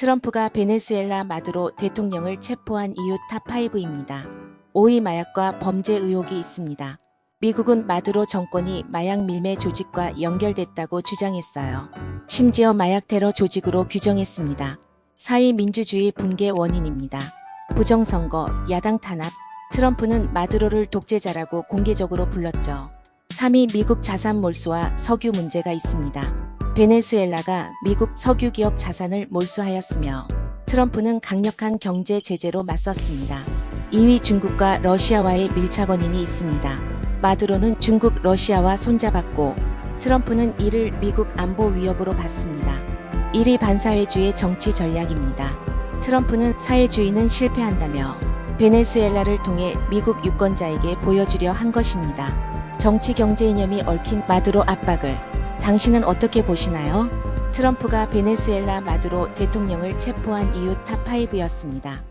트럼프가 베네수엘라 마두로 대통령을 체포한 이유 탑5입니다. 5위 마약과 범죄 의혹이 있습니다. 미국은 마두로 정권이 마약 밀매 조직과 연결됐다고 주장했어요. 심지어 마약 테러 조직으로 규정했습니다. 4위 민주주의 붕괴 원인입니다. 부정선거, 야당 탄압, 트럼프는 마두로를 독재자라고 공개적으로 불렀죠. 3위 미국 자산 몰수와 석유 문제가 있습니다. 베네수엘라가 미국 석유 기업 자산을 몰수하였으며 트럼프는 강력한 경제 제재로 맞섰습니다. 2위 중국과 러시아와의 밀착 원인이 있습니다. 마두로는 중국, 러시아와 손잡았고 트럼프는 이를 미국 안보 위협으로 봤습니다. 1위 반사회주의 정치 전략입니다. 트럼프는 사회주의는 실패한다며 베네수엘라를 통해 미국 유권자에게 보여주려 한 것입니다. 정치 경제 이념이 얽힌 마두로 압박을 당신은 어떻게 보시나요? 트럼프가 베네수엘라 마두로 대통령을 체포한 이유 탑5였습니다.